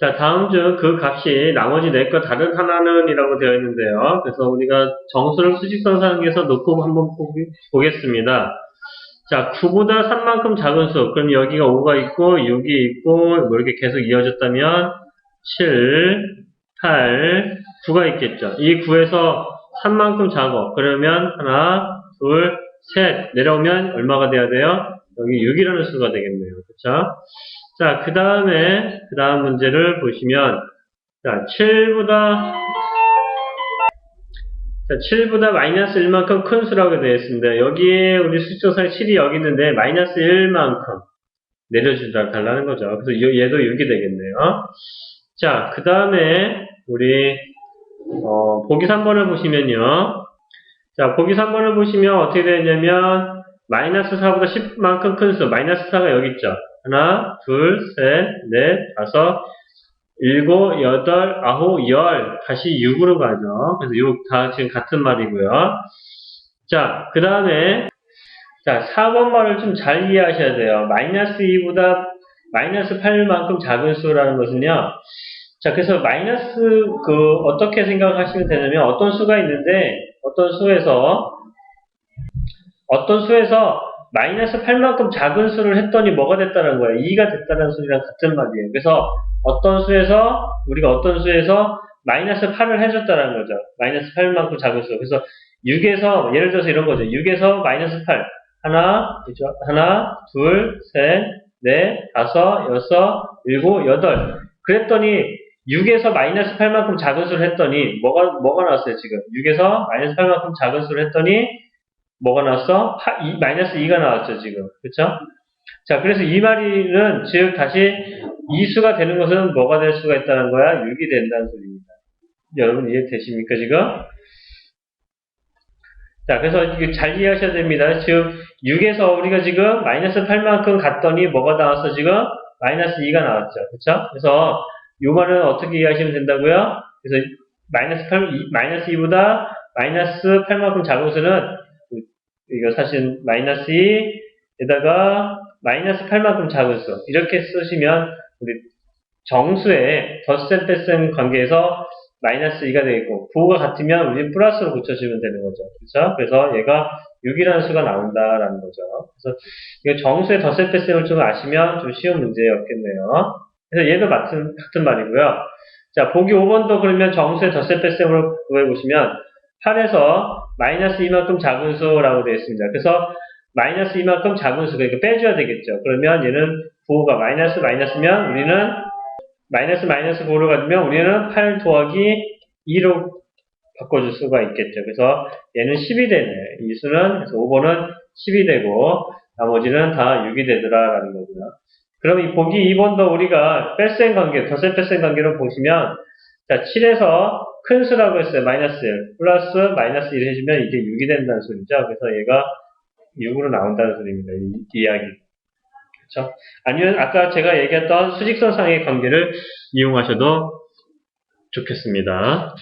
자, 다음 중 그 값이 나머지 네것 다른 하나는 이라고 되어 있는데요. 그래서 우리가 정수를 수직선 상에서 놓고 한번 보겠습니다. 자, 9보다 3만큼 작은 수. 그럼 여기가 5가 있고, 6이 있고, 뭐 이렇게 계속 이어졌다면, 7, 8, 9가 있겠죠. 이 9에서 3만큼 작어. 그러면 하나, 둘, 셋. 내려오면 얼마가 돼야 돼요? 여기 6이라는 수가 되겠네요. 그쵸? 자, 그 다음에, 그 다음 문제를 보시면, 자, 7보다, 자, 7보다 마이너스 1만큼 큰 수라고 되어 있습니다. 여기에 우리 수식조상에 7이 여기 있는데, 마이너스 1만큼 내려주다 달라는 거죠. 그래서 이- 얘도 6이 되겠네요. 자, 그 다음에, 우리, 어, 보기 3번을 보시면요. 자, 보기 3번을 보시면 어떻게 되냐면, 마이너스 4보다 10만큼 큰 수, 마이너스 4가 여기 있죠. 하나, 둘, 셋, 넷, 다섯, 일곱, 여덟, 아홉, 열. 다시 6으로 가죠. 그래서 6 다 지금 같은 말이고요. 자, 그 다음에, 자, 4번 말을 좀 잘 이해하셔야 돼요. 마이너스 2보다 마이너스 8만큼 작은 수라는 것은요. 자, 그래서 마이너스, 그, 어떻게 생각하시면 되냐면, 어떤 수가 있는데, 어떤 수에서, 어떤 수에서 마이너스 8만큼 작은 수를 했더니 뭐가 됐다는 거예요? 2가 됐다는 소리랑 같은 말이에요. 그래서 어떤 수에서, 우리가 어떤 수에서 마이너스 8을 해줬다는 거죠. 마이너스 8만큼 작은 수. 그래서 6에서, 예를 들어서 이런 거죠. 6에서 마이너스 8. 하나, 그죠? 하나, 둘, 셋, 넷, 다섯, 여섯, 일곱, 여덟. 그랬더니 6에서 마이너스 8만큼 작은 수를 했더니 뭐가 뭐가 나왔어요 지금 6에서 마이너스 8만큼 작은 수를 했더니 뭐가 나왔어? 파- 이- 마이너스 2가 나왔죠 지금 그렇죠? 자 그래서 이 말은 즉 다시 이 수가 되는 것은 뭐가 될 수가 있다는 거야 6이 된다는 소리입니다 여러분 이해되십니까 지금? 자 그래서 잘 이해하셔야 됩니다 즉 6에서 우리가 지금 마이너스 8만큼 갔더니 뭐가 나왔어 지금? 마이너스 2가 나왔죠 그렇죠? 그래서 이 말은 어떻게 이해하시면 된다고요? 그래서 마이너스 8, 이- 마이너스 2보다 마이너스 8만큼 작은 수는 이거 사실 마이너스 2에다가 마이너스 8만큼 작은 수 이렇게 쓰시면 우리 정수의 덧셈 뺄셈 관계에서 마이너스 2가 되겠고 부호가 같으면 우리 플러스로 붙여주면 되는 거죠. 그렇죠? 그래서 얘가 6이라는 수가 나온다라는 거죠. 그래서 이거 정수의 덧셈 뺄셈을 좀 아시면 좀 쉬운 문제였겠네요. 그래서 얘도 같은, 같은 말이고요. 자, 보기 5번도 그러면 정수의 덧셈 뺄셈으로 구해보시면 8에서 마이너스 2만큼 작은 수라고 되어 있습니다. 그래서 마이너스 2만큼 작은 수, 그러니까 빼줘야 되겠죠. 그러면 얘는 부호가 마이너스 마이너스면 우리는 마이너스 마이너스 부호를 가지면 우리는 8 더하기 2로 바꿔줄 수가 있겠죠. 그래서 얘는 10이 되네. 이 수는, 그래서 5번은 10이 되고 나머지는 다 6이 되더라라는 거고요. 그럼 이 보기 2번도 우리가 뺄셈 관계, 덧셈 뺄셈 관계로 보시면, 자, 7에서 큰 수라고 했어요. 마이너스 1. 플러스 마이너스 1 해주면 이게 6이 된다는 소리죠. 그래서 얘가 6으로 나온다는 소리입니다. 이, 이 이야기. 그렇죠? 아니면 아까 제가 얘기했던 수직선상의 관계를 이용하셔도 좋겠습니다.